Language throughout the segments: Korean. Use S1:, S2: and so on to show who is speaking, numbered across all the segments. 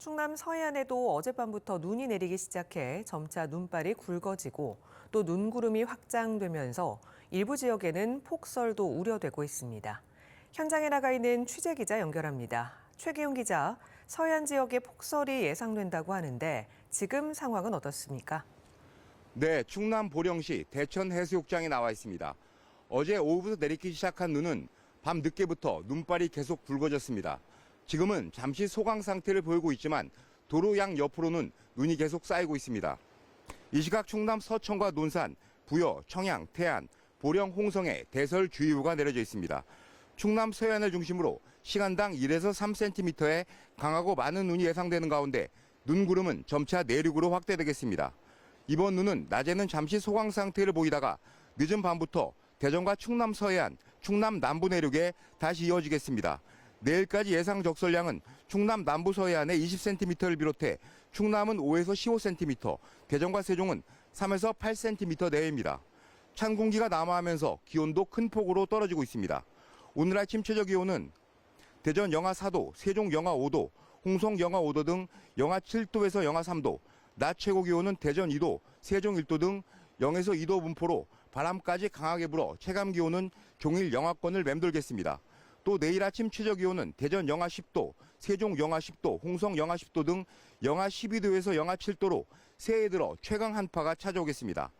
S1: 충남 서해안에도 어젯밤부터 눈이 내리기 시작해 점차 눈발이 굵어지고 또 눈구름이 확장되면서 일부 지역에는 폭설도 우려되고 있습니다. 현장에 나가 있는 취재 기자 연결합니다. 최기용 기자, 서해안 지역에 폭설이 예상된다고 하는데 지금 상황은 어떻습니까?
S2: 네, 충남 보령시 대천 해수욕장에 나와 있습니다. 어제 오후부터 내리기 시작한 눈은 밤 늦게부터 눈발이 계속 굵어졌습니다. 지금은 잠시 소강 상태를 보이고 있지만 도로 양 옆으로는 눈이 계속 쌓이고 있습니다. 이 시각 충남 서천과 논산, 부여, 청양, 태안, 보령, 홍성에 대설주의보가 내려져 있습니다. 충남 서해안을 중심으로 시간당 1에서 3cm의 강하고 많은 눈이 예상되는 가운데 눈구름은 점차 내륙으로 확대되겠습니다. 이번 눈은 낮에는 잠시 소강 상태를 보이다가 늦은 밤부터 대전과 충남 서해안, 충남 남부 내륙에 다시 이어지겠습니다. 내일까지 예상 적설량은 충남 남부 서해안에 20cm를 비롯해 충남은 5에서 15cm, 대전과 세종은 3에서 8cm 내외입니다. 찬 공기가 남하하면서 기온도 큰 폭으로 떨어지고 있습니다. 오늘 아침 최저 기온은 대전 영하 4도, 세종 영하 5도, 홍성 영하 5도 등 영하 7도에서 영하 3도, 낮 최고 기온은 대전 2도, 세종 1도 등 0에서 2도 분포로 바람까지 강하게 불어 체감 기온은 종일 영하권을 맴돌겠습니다. 또 내일 아침 최저 기온은 대전 영하 10도, 세종 영하 10도, 홍성 영하 10도 등 영하 12도에서 영하 7도로 새해 들어 최강 한파가 찾아오겠습니다.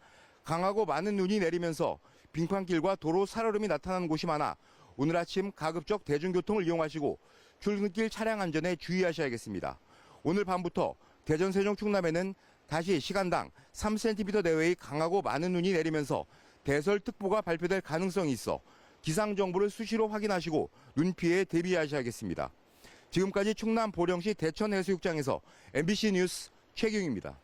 S2: 강하고 많은 눈이 내리면서 빙판길과 도로 살얼음이 나타나는 곳이 많아 오늘 아침 가급적 대중교통을 이용하시고 출근길 차량 안전에 주의하셔야겠습니다. 오늘 밤부터 대전 세종 충남에는 다시 시간당 3cm 내외의 강하고 많은 눈이 내리면서 대설특보가 발표될 가능성이 있어 기상 정보를 수시로 확인하시고 눈 피해에 대비하셔야겠습니다. 지금까지 충남 보령시 대천 해수욕장에서 MBC 뉴스 최경입니다.